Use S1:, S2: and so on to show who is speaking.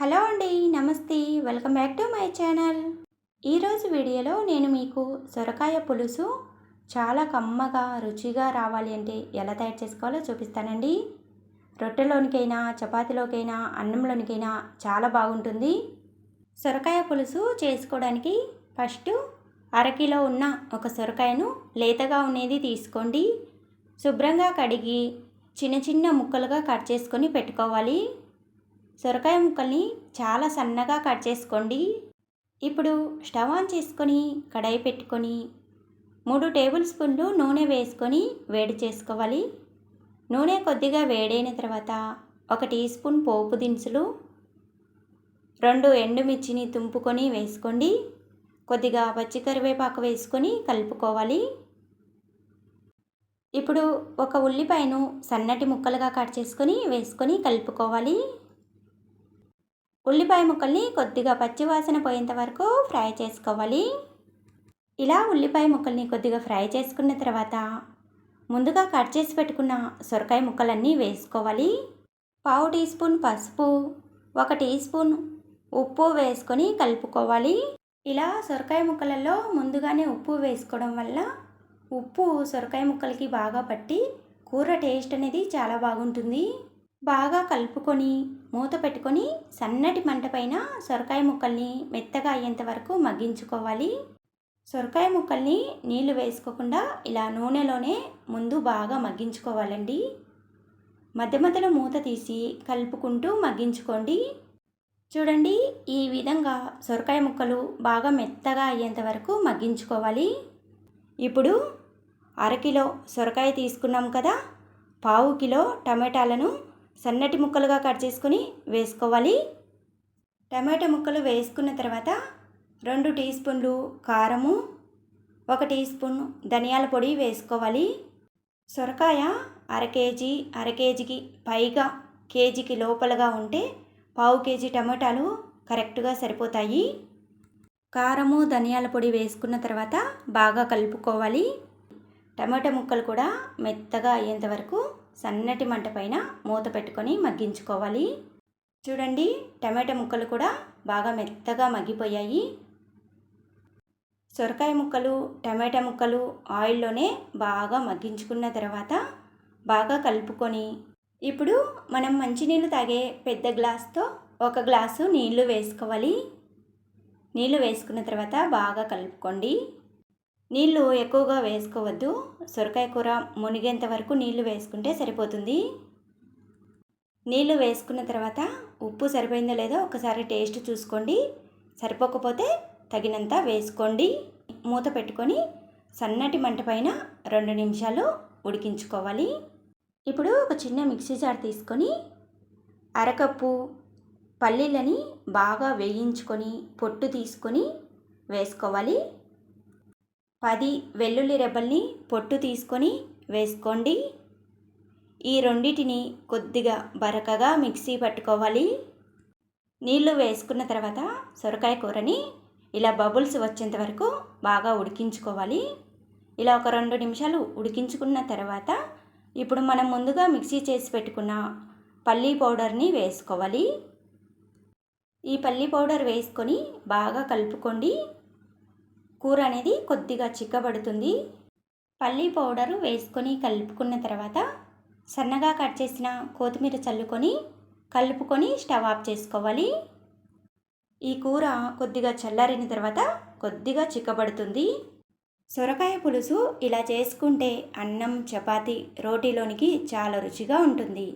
S1: Hello అండి నమస్తే. Welcome back to my channel. ఈరోజు వీడియోలో నేను మీకు సొరకాయ పులుసు చాలా కమ్మగా రుచిగా రావాలి అంటే ఎలా తయారు చేసుకోవాలో చూపిస్తానండి. రొట్టెలోనికైనా చపాతీలోకైనా అన్నంలోనికైనా చాలా బాగుంటుంది. సొరకాయ పులుసు చేసుకోవడానికి ఫస్ట్ అరకిలో ఉన్న ఒక సొరకాయను లేతగా ఉండేది తీసుకోండి. శుభ్రంగా కడిగి చిన్న చిన్న ముక్కలుగా కట్ చేసుకొని పెట్టుకోవాలి. సొరకాయ ముక్కల్ని చాలా సన్నగా కట్ చేసుకోండి. ఇప్పుడు స్టవ్ ఆన్ చేసుకొని కడాయి పెట్టుకొని మూడు టేబుల్ స్పూన్లు నూనె వేసుకొని వేడి చేసుకోవాలి. నూనె కొద్దిగా వేడైన తర్వాత ఒక టీ స్పూన్ పోపు దినుసులు రెండు ఎండుమిర్చిని తుంపుకొని వేసుకోండి. కొద్దిగా పచ్చికరివేపాకు వేసుకొని కలుపుకోవాలి. ఇప్పుడు ఒక ఉల్లిపాయను సన్నటి ముక్కలుగా కట్ చేసుకొని వేసుకొని కలుపుకోవాలి. ఉల్లిపాయ ముక్కల్ని కొద్దిగా పచ్చివాసన పోయేంత వరకు ఫ్రై చేసుకోవాలి. ఇలా ఉల్లిపాయ ముక్కల్ని కొద్దిగా ఫ్రై చేసుకున్న తర్వాత ముందుగా కట్ చేసి పెట్టుకున్న సొరకాయ ముక్కలన్నీ వేసుకోవాలి. పావు టీ స్పూన్ పసుపు ఒక టీ స్పూన్ ఉప్పు వేసుకొని కలుపుకోవాలి. ఇలా సొరకాయ ముక్కలలో ముందుగానే ఉప్పు వేసుకోవడం వల్ల ఉప్పు సొరకాయ ముక్కలకి బాగా పట్టి కూర టేస్ట్ అనేది చాలా బాగుంటుంది. బాగా కలుపుకొని మూత పెట్టుకొని సన్నటి మంట పైన సొరకాయ ముక్కల్ని మెత్తగా అయ్యేంత వరకు మగ్గించుకోవాలి. సొరకాయ ముక్కల్ని నీళ్ళు వేసుకోకుండా ఇలా నూనెలోనే ముందు బాగా మగ్గించుకోవాలండి. మధ్య మధ్యలో మూత తీసి కలుపుకుంటూ మగ్గించుకోండి. చూడండి ఈ విధంగా సొరకాయ ముక్కలు బాగా మెత్తగా అయ్యేంత వరకు మగ్గించుకోవాలి. ఇప్పుడు అరకిలో సొరకాయ తీసుకున్నాం కదా పావు కిలో టమాటాలను సన్నటి ముక్కలుగా కట్ చేసుకొని వేసుకోవాలి. టమాటా ముక్కలు వేసుకున్న తర్వాత రెండు టీ స్పూన్లు కారము ఒక టీ స్పూన్ ధనియాల పొడి వేసుకోవాలి. సొరకాయ అర కేజీ అర కేజీకి పైగా కేజీకి లోపలగా ఉంటే పావు కేజీ టమాటాలు కరెక్ట్గా సరిపోతాయి. కారము ధనియాల పొడి వేసుకున్న తర్వాత బాగా కలుపుకోవాలి. టమాటా ముక్కలు కూడా మెత్తగా అయ్యేంత వరకు సన్నటి మంట పైన మూత పెట్టుకొని మగ్గించుకోవాలి. చూడండి టమాటా ముక్కలు కూడా బాగా మెత్తగా మగ్గిపోయాయి. సొరకాయ ముక్కలు టమాటా ముక్కలు ఆయిల్లోనే బాగా మగ్గించుకున్న తర్వాత బాగా కలుపుకొని ఇప్పుడు మనం మంచినీళ్ళు తాగే పెద్ద గ్లాస్తో ఒక గ్లాసు నీళ్ళు వేసుకోవాలి. నీళ్ళు వేసుకున్న తర్వాత బాగా కలుపుకోండి. నీళ్ళు ఎక్కువగా వేసుకోవద్దు. సొరకాయ కూర మునిగేంత వరకు నీళ్ళు వేసుకుంటే సరిపోతుంది. నీళ్ళు వేసుకున్న తర్వాత ఉప్పు సరిపోయిందో లేదో ఒకసారి టేస్ట్ చూసుకోండి. సరిపోకపోతే తగినంత వేసుకోండి. మూత పెట్టుకొని సన్నటి మంట పైన రెండు నిమిషాలు ఉడికించుకోవాలి. ఇప్పుడు ఒక చిన్న మిక్సీ జార్ తీసుకొని అరకప్పు పల్లీలని బాగా వేయించుకొని పొట్టు తీసుకొని వేసుకోవాలి. పది వెల్లుల్లి రెబ్బల్ని పొట్టు తీసుకొని వేసుకోండి. ఈ రెండింటిని కొద్దిగా బరకగా మిక్సీ పట్టుకోవాలి. నీళ్ళు వేసుకున్న తర్వాత సొరకాయ కూరని ఇలా బబుల్స్ వచ్చేంత వరకు బాగా ఉడికించుకోవాలి. ఇలా ఒక రెండు నిమిషాలు ఉడికించుకున్న తర్వాత ఇప్పుడు మనం ముందుగా మిక్సీ చేసి పెట్టుకున్న పల్లీ పౌడర్ని వేసుకోవాలి. ఈ పల్లీ పౌడర్ వేసుకొని బాగా కలుపుకోండి. కూర అనేది కొద్దిగా చిక్కబడుతుంది. పల్లీ పౌడరు వేసుకొని కలుపుకున్న తర్వాత సన్నగా కట్ చేసిన కొత్తిమీర చల్లుకొని కలుపుకొని స్టవ్ ఆఫ్ చేసుకోవాలి. ఈ కూర కొద్దిగా చల్లారిన తర్వాత కొద్దిగా చిక్కబడుతుంది. సొరకాయ పులుసు ఇలా చేసుకుంటే అన్నం చపాతి రోటీలోనికి చాలా రుచిగా ఉంటుంది.